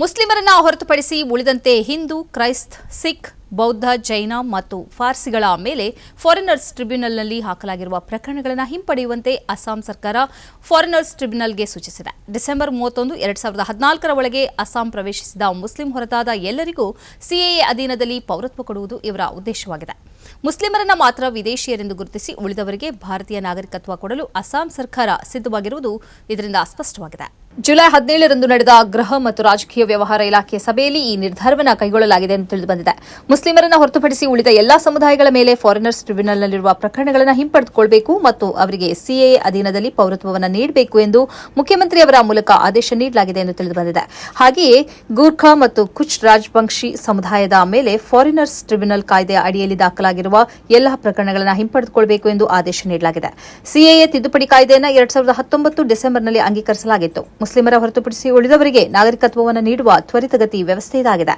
ಮುಸ್ಲಿಮರನ್ನ ಹೊರತುಪಡಿಸಿ ಉಳಿದಂತೆ ಹಿಂದೂ, ಕ್ರೈಸ್ತ್, ಸಿಖ್, ಬೌದ್ಧ, ಜೈನ ಮತ್ತು ಫಾರ್ಸಿಗಳ ಮೇಲೆ ಫಾರಿನರ್ಸ್ ಟ್ರಿಬ್ಯುನಲ್ನಲ್ಲಿ ಹಾಕಲಾಗಿರುವ ಪ್ರಕರಣಗಳನ್ನು ಹಿಂಪಡೆಯುವಂತೆ ಅಸ್ಸಾಂ ಸರ್ಕಾರ ಫಾರಿನರ್ಸ್ ಟ್ರಿಬ್ಯುನಲ್ಗೆ ಸೂಚಿಸಿದೆ. ಡಿಸೆಂಬರ್ ಮೂವತ್ತೊಂದು, ಎರಡ್ ಸಾವಿರದ ಹದಿನಾಲ್ಕರ ಒಳಗೆ ಅಸ್ಸಾಂ ಪ್ರವೇಶಿಸಿದ ಮುಸ್ಲಿಂ ಹೊರತಾದ ಎಲ್ಲರಿಗೂ ಸಿಎಎ ಅಧೀನದಲ್ಲಿ ಪೌರತ್ವ ಕೊಡುವುದು ಇವರ ಉದ್ದೇಶವಾಗಿದೆ. ಮುಸ್ಲಿಮರನ್ನ ಮಾತ್ರ ವಿದೇಶಿಯರೆಂದು ಗುರುತಿಸಿ ಉಳಿದವರಿಗೆ ಭಾರತೀಯ ನಾಗರಿಕತ್ವ ಕೊಡಲು ಅಸ್ಸಾಂ ಸರ್ಕಾರ ಸಿದ್ಧವಾಗಿರುವುದು ಇದರಿಂದ ಸ್ಪಷ್ಟವಾಗಿದೆ. ಜುಲೈ ಹದಿನೇಳರಂದು ನಡೆದ ಗೃಹ ಮತ್ತು ರಾಜಕೀಯ ವ್ಯವಹಾರ ಇಲಾಖೆಯ ಸಭೆಯಲ್ಲಿ ಈ ನಿರ್ಧಾರವನ್ನು ಕೈಗೊಳ್ಳಲಾಗಿದೆ ಎಂದು ತಿಳಿದುಬಂದಿದೆ. ಮುಸ್ಲಿಮರನ್ನು ಹೊರತುಪಡಿಸಿ ಉಳಿದ ಎಲ್ಲಾ ಸಮುದಾಯಗಳ ಮೇಲೆ ಫಾರಿನರ್ಸ್ ಟ್ರಿಬ್ಯುನಲ್ನಲ್ಲಿರುವ ಪ್ರಕರಣಗಳನ್ನು ಹಿಂಪಡೆದುಕೊಳ್ಳಬೇಕು ಮತ್ತು ಅವರಿಗೆ ಸಿಎಎ ಅಧೀನದಲ್ಲಿ ಪೌರತ್ವವನ್ನು ನೀಡಬೇಕು ಎಂದು ಮುಖ್ಯಮಂತ್ರಿಯವರ ಮೂಲಕ ಆದೇಶ ನೀಡಲಾಗಿದೆ ಎಂದು ತಿಳಿದುಬಂದಿದೆ. ಹಾಗೆಯೇ ಗೂರ್ಖಾ ಮತ್ತು ಕುಚ್ ರಾಜವಂಶಿ ಸಮುದಾಯದ ಮೇಲೆ ಫಾರಿನರ್ಸ್ ಟ್ರಿಬ್ಯುನಲ್ ಕಾಯ್ದೆಯ ಅಡಿಯಲ್ಲಿ ದಾಖಲಾಗಿರುವ ಎಲ್ಲಾ ಪ್ರಕರಣಗಳನ್ನು ಹಿಂಪಡೆದುಕೊಳ್ಳಬೇಕು ಎಂದು ಆದೇಶ ನೀಡಲಾಗಿದೆ. ಸಿಎಎ ತಿದ್ದುಪಡಿ ಕಾಯ್ದೆಯನ್ನು ಎರಡ್ ಸಾವಿರದ ಹತ್ತೊಂಬತ್ತು ಡಿಸೆಂಬರ್ನಲ್ಲಿ ಅಂಗೀಕರಿಸಲಾಗಿತ್ತು. ಮುಸ್ಲಿಮರ ಹೊರತುಪಡಿಸಿ ಉಳಿದವರಿಗೆ ನಾಗರಿಕತ್ವವನ್ನು ನೀಡುವ ತ್ವರಿತಗತಿ ವ್ಯವಸ್ಥೆ ಇದಾಗಿದೆ.